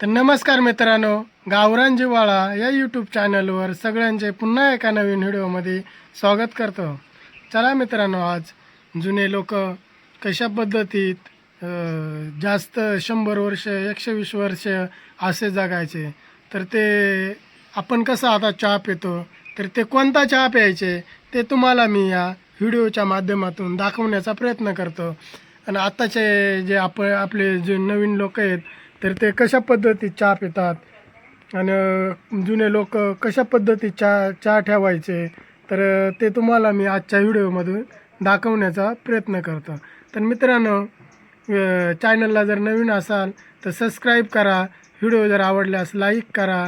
तर नमस्कार मित्रांनो गावरान जिवाळा या यूट्यूब चॅनलवर सगळ्यांचे पुन्हा एका नवीन व्हिडिओमध्ये स्वागत करतो. चला मित्रांनो आज जुने लोक कशा पद्धतीत जास्त शंभर वर्ष एकशे वीस वर्ष असे जगायचे तर ते आपण कसं आता चहा पितो तर ते कोणता चहा प्यायचे ते तुम्हाला मी या व्हिडिओच्या माध्यमातून दाखवण्याचा प्रयत्न करतो. आणि आत्ताचे जे आप आपले जे नवीन लोक आहेत तर ते कशा पद्धतीत चहा पितात? आणि जुने लोक कशा पद्धतीत चहा चहा ठेवायचे? तर ते तुम्हाला मी आजच्या व्हिडिओमधून दाखवण्याचा प्रयत्न करतो. तर मित्रांनो चॅनलला जर नवीन असाल तर सबस्क्राईब करा. व्हिडिओ जर आवडल्यास लाईक करा.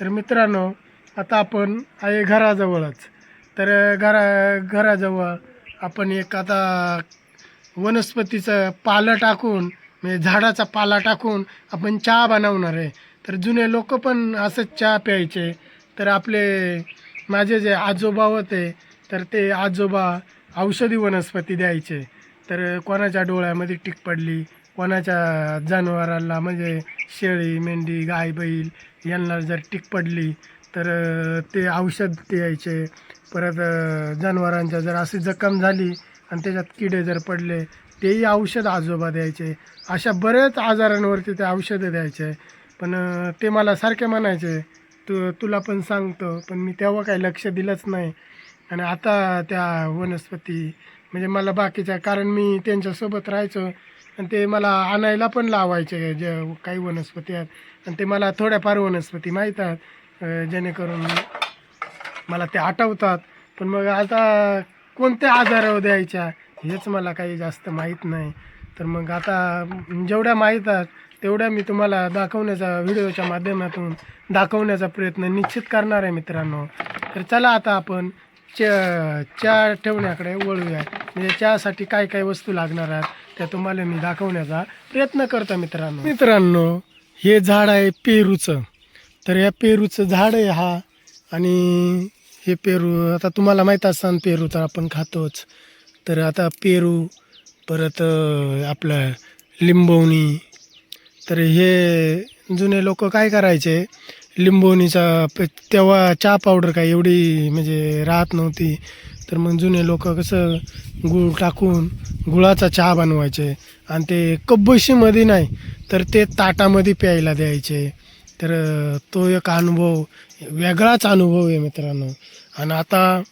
तर मित्रांनो आता आपण आहे घराजवळच. तर घरा घराजवळ आपण एक आता वनस्पतीचं पालं टाकून म्हणजे झाडाचा पाला टाकून आपण चहा बनवणार आहे. तर जुने लोक पण असंच चहा प्यायचे. तर आपले माझे जे आजोबा होते तर ते आजोबा औषधी वनस्पती द्यायचे. तर कोणाच्या डोळ्यामध्ये टीक पडली कोणाच्या जनावराला म्हणजे शेळी मेंढी गाय बैल यांना जर टीक पडली तर ते औषध द्यायचे परत जनावरांच्या जर अशी जखम झाली आणि त्याच्यात किडे जर पडले तेही औषध आजोबा द्यायचे. अशा बऱ्याच आजारांवरती ते औषधं द्यायचे. पण ते मला सारखे म्हणायचे तू तुला पण सांगतो पण मी तेव्हा काही लक्ष दिलंच नाही. आणि आता त्या वनस्पती म्हणजे मला बाकीच्या कारण मी त्यांच्यासोबत राहायचो आणि ते मला आणायला पण लावायचे जे काही वनस्पती आहेत. आणि ते मला थोड्याफार वनस्पती माहीत आहेत जेणेकरून मला ते आठवतात. पण मग आता कोणत्या आजारावर द्यायच्या? हेच मला काही जास्त माहीत नाही. तर मग आता जेवढ्या माहीत आहेत तेवढ्या मी तुम्हाला दाखवण्याचा व्हिडिओच्या माध्यमातून दाखवण्याचा प्रयत्न निश्चित करणार आहे मित्रांनो. तर चला आता आपण च चहा ठेवण्याकडे वळूया. म्हणजे चहासाठी काय काय वस्तू लागणार आहेत त्या तुम्हाला मी दाखवण्याचा प्रयत्न करतो मित्रांनो. मित्रांनो हे झाड आहे पेरूचं. तर या पेरूचं झाड आहे हा. आणि हे पेरू आता तुम्हाला माहीत असताना पेरू तर आपण खातोच. तर आता पेरू परत आपलं लिंबवणी तर हे जुने लोक काय करायचे? लिंबवणीचा प- तेव्हा चहा पावडर काय एवढी म्हणजे राहत नव्हती. तर मग जुने लोक कसं गुळ टाकून गुळाचा चहा बनवायचे. आणि ते कब्बशीमध्ये नाही तर ते ताटामध्ये प्यायला द्यायचे. तर तो एक अनुभव वेगळाच अनुभव आहे मित्रांनो. आणि आता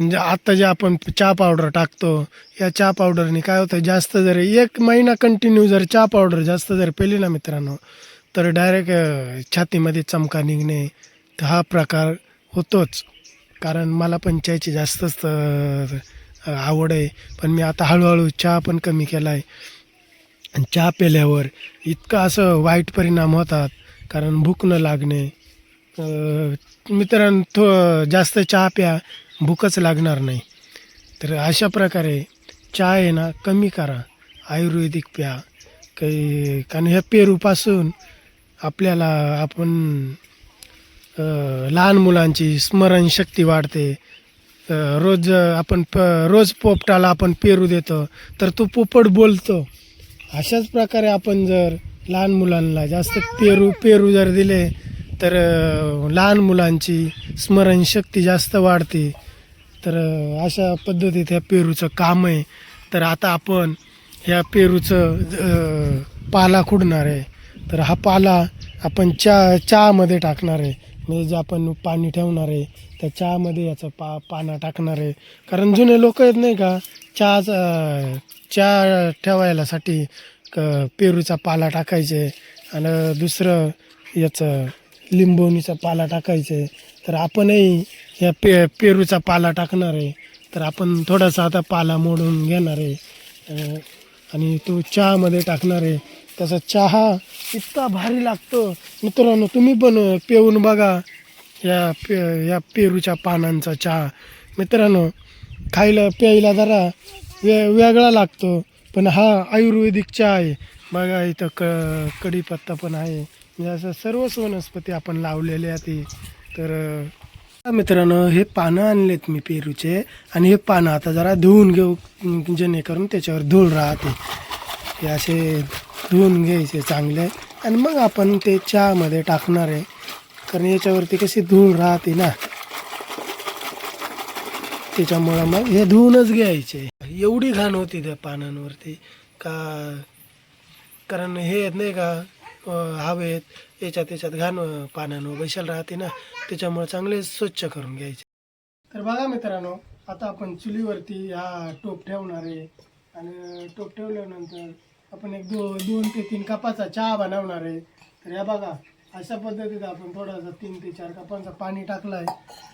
म्हणजे आता जे आपण चहा पावडर टाकतो या चहा पावडरने काय होतं जास्त जर एक महिना कंटिन्यू जर चहा पावडर जास्त जर पेली ना मित्रांनो तर डायरेक्ट छातीमध्ये चमका निघणे तर हा प्रकार होतोच. कारण मला पण चहाची जास्तच आवड आहे. पण मी आता हळूहळू चहा पण कमी केला आहे आणि चहा पेल्यावर इतकं असं वाईट परिणाम होतात कारण भूक न लागणे. मित्रांनो थो जास्त चहा प्या. भूकच लागणार नाही. तर अशा प्रकारे चहा आहे ना कमी करा. आयुर्वेदिक प्या. काही कारण ह्या पेरूपासून आपल्याला आपण लहान मुलांची स्मरणशक्ती वाढते. रोज आपण प रोज पोपटाला आपण पेरू देतो. तर तो पोपट बोलतो. अशाच प्रकारे आपण जर लहान मुलांना जास्त पेरू पेरू जर दिले तर लहान मुलांची स्मरणशक्ती जास्त वाढते. तर अशा पद्धतीत ह्या पेरूचं काम आहे. तर आता आपण ह्या पेरूचं पाला खुडणार आहे. तर हा पाला आपण चहा चहामध्ये टाकणार आहे. म्हणजे जे आपण पाणी ठेवणार आहे त्या चहामध्ये याचं पा पाना टाकणार आहे. कारण जुने लोक आहेत नाही का चहाचा चहा ठेवायलासाठी क पेरूचा पाला टाकायचे. आणि दुसरं याचं लिंबवणीचा पाला टाकायचे. तर आपणही या पे पेरूचा पाला टाकणार आहे. तर आपण थोडासा आता पाला मोडून घेणार आहे. आणि तो चहामध्ये टाकणार आहे. त्याचा चहा इतका भारी लागतो. मित्रांनो तुम्ही पण पेऊन बघा या पे या पेरूच्या पानांचा चहा. मित्रांनो खायला प्यायला जरा वे वेगळा लागतो. पण हा आयुर्वेदिक चहा आहे. बघा इथं क कढीपत्ता पण आहे. म्हणजे असं सर्वच वनस्पती आपण लावलेल्या आहेत. तर मित्रांनो हे पानं आणलेत मी पेरूचे आणि हे पानं आता जरा धुवून घेऊ जेणेकरून त्याच्यावर धूळ राहते. हे असे धुवून घ्यायचे चांगले. आणि मग आपण ते चहामध्ये टाकणार आहे. कारण याच्यावरती कशी धूळ राहते ना. त्याच्यामुळं मग हे धुवूनच घ्यायचे. एवढी घाण होती त्या पानांवरती. का? कारण हे आहेत नाही का हवेत याच्यात त्याच्यात घाण पाण्यानं बैशाल राहते ना त्याच्यामुळे चांगले स्वच्छ करून घ्यायचे. तर बघा मित्रांनो आता आपण चुलीवरती हा टोप ठेवणार आहे. आणि टोप ठेवल्यानंतर आपण एक दो दोन ते तीन कपाचा चहा बनवणार आहे. तर या बघा अशा पद्धतीत आपण थोडासा तीन ते चार कपांचं पाणी टाकलं आहे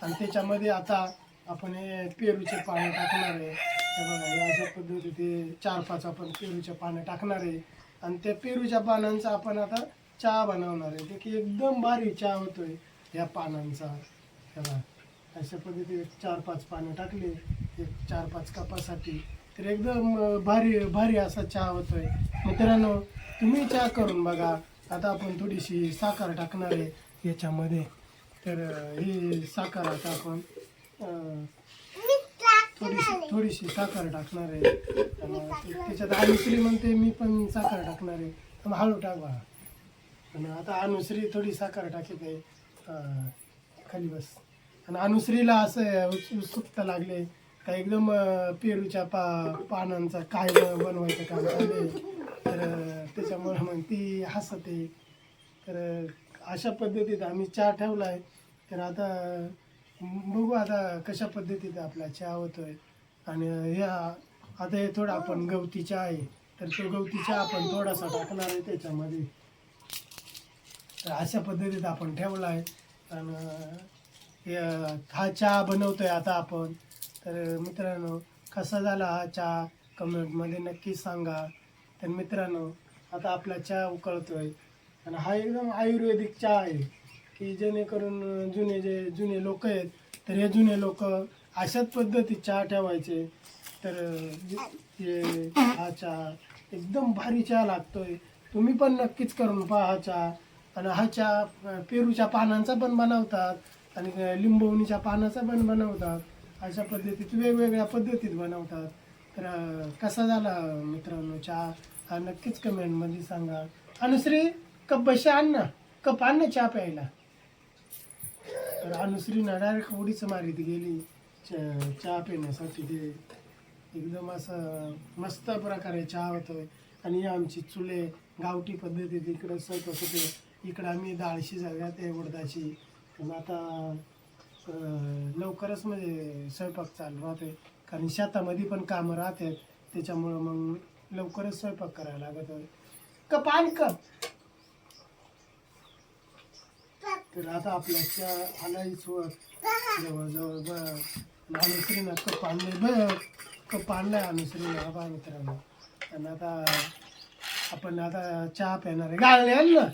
आणि त्याच्यामध्ये आता आपण हे पेरूचे पाणी टाकणार आहे. हे बघा हे अशा पद्धतीत चार पाच आपण पेरूचे पानं टाकणार आहे. आणि त्या पेरूच्या पानांचा आपण आता चहा बनवणार आहे. ते की एकदम भारी चहा होतोय या पानांचा. त्याला अशा पद्धतीने चार पाच पानं टाकली. एक चार पाच कपासाठी तर एकदम भारी भारी असा चहा होतोय. मित्रांनो तुम्ही चहा करून बघा. आता आपण थोडीशी साखर टाकणार आहे याच्यामध्ये. तर ही साखर आता आपण थोडीशी थोडीशी साखर टाकणार आहे. त्याच्यात अनुश्री म्हणते मी पण साखर टाकणार आहे. तर मग हळू टाक बाळा आणि आता अनुश्री थोडी साखर टाकीत आहे. खाली बस. आणि अनुश्रीला असं उत्स- उत्सुकता लागले. का एकदम पेरूच्या पा पानांचा काय बनवायचं काम चालू आहे. तर त्याच्यामुळे मग ती हसते तर अशा पद्धतीत आम्ही चहा ठेवला आहे. तर आता बघू आता कशा पद्धतीत आपला चहा होतोय. आणि ह्या आता हे थोडा आपण गवती चहा आहे. तर तो गवती चहा आपण थोडासा टाकणार आहे त्याच्यामध्ये. तर अशा पद्धतीत आपण ठेवला आहे. आणि हा चहा बनवतोय आता आपण. तर मित्रांनो कसा झाला हा चहा? कमेंटमध्ये नक्की सांगा. तर मित्रांनो आता आपला चहा उकळतोय. आणि हा एकदम आयुर्वेदिक चहा आहे. की जेणेकरून जुने जे जुने लोक आहेत तर हे जुने लोक अशाच पद्धतीत चहा ठेवायचे. तर हे हा चहा एकदम भारी चहा लागतोय तुम्ही पण नक्कीच करून पहा हा चहा. आणि हा चहा पेरूच्या पानांचा पण बनवतात आणि लिंबवणीच्या पानाचा पण बनवतात. अशा पद्धतीत वेगवेगळ्या पद्धतीत बनवतात. तर कसा झाला मित्रांनो चहा? हा नक्कीच कमेंटमध्ये सांगा. अनुश्री कप बशी आण ना. कप आण ना चहा प्यायला. तर अनुश्रीनं डायरेक्ट उडीच मारीत गेली. च- चहा पिण्यासाठी ते एकदम असं मस्त प्रकारे चहा होतोय. आणि आमची चुले गावठी पद्धतीत इकडं स्वयंपाक होते इकडं आम्ही डाळशी शिजायला आहे उडदाची. पण आता लवकरच म्हणजे स्वयंपाक चालू राहते कारण शेतामध्ये पण कामं राहतात. त्याच्यामुळं मग लवकरच स्वयंपाक करायला लागत आहे कप आण कप. तर आता आपल्या चहा आलाही सोड जवळजवळ ब अनुसरीनं कप आणले. बघ कप आणलाय अनुसरीनं बा मित्रांनो. आणि आता आपण आता चहा पिणार आहे. गाळणे आल ना?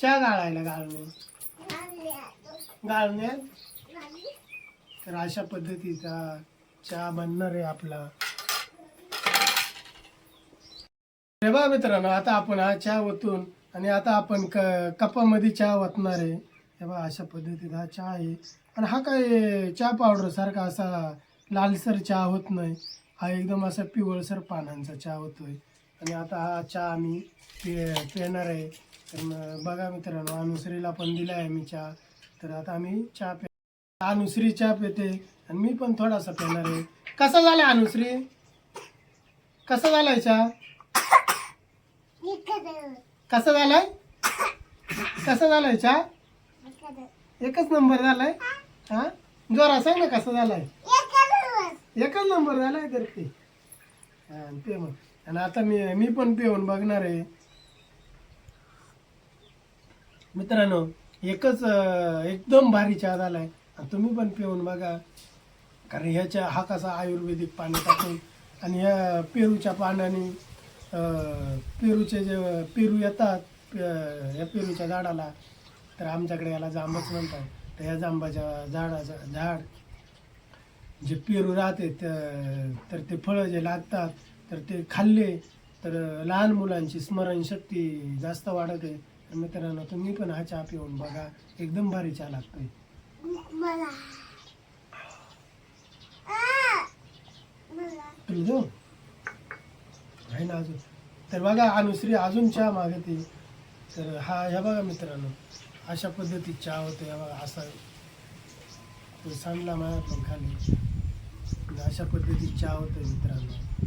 चहा गाळायला गाळणे. गाळणे? तर अशा पद्धतीचा चहा बनणार आहे आपला. हे मित्रांनो आता आपण हा चहा ओतून आणि आता आपण क कपामध्ये चहा ओतणार आहे. हे बघा अशा पद्धतीत हा चहा आहे. आणि हा काय चहा पावडर सारखा असा लालसर चहा होत नाही. हा एकदम असा पिवळसर पानांचा चहा होतोय. आणि आता हा चहा आम्ही पे पिणार आहे. तर बघा मित्रांनो अनुश्रीला पण दिला आहे मी चहा. तर आता आम्ही चहा पे अनुश्री चहा पिते. आणि मी पण थोडासा पिणार आहे. कसा झाला अनुश्री? कसा झालाय चहा? कसा झालाय? कसा झालाय चहा? एकच नंबर झालाय? हा? जोरा सांग ना कसा झालाय? एकच नंबर झालाय तर ते. हा ते मग. आणि आता मी मी पण पिऊन बघणार आहे. मित्रांनो एकच एकदम भारी चहा झालाय. आणि तुम्ही पण पिऊन बघा. कारण ह्याच्या हा कसा आयुर्वेदिक पाणी टाकून आणि ह्या पेरूच्या पानाने पेरूचे जे पेरू येतात या पेरूच्या झाडाला तर आमच्याकडे याला जांबच म्हणतात. तर या जांबाच्या झाडाचं झाड जे पेरू राहते तर ते फळं जे लागतात तर ते खाल्ले तर लहान मुलांची स्मरणशक्ती जास्त वाढते. तर मित्रांनो तुम्ही पण हा चहा पिऊन बघा. एकदम भारी चहा लागतोय. आहे ना अजून. तर बघा अनुश्री अजून चहा मागते. तर हा ह्या बघा मित्रांनो. अशा पद्धतीत चहा होतो ह्या बघा असा सांडला माझ्या पण खाली. अशा पद्धतीत चहा होते मित्रांनो.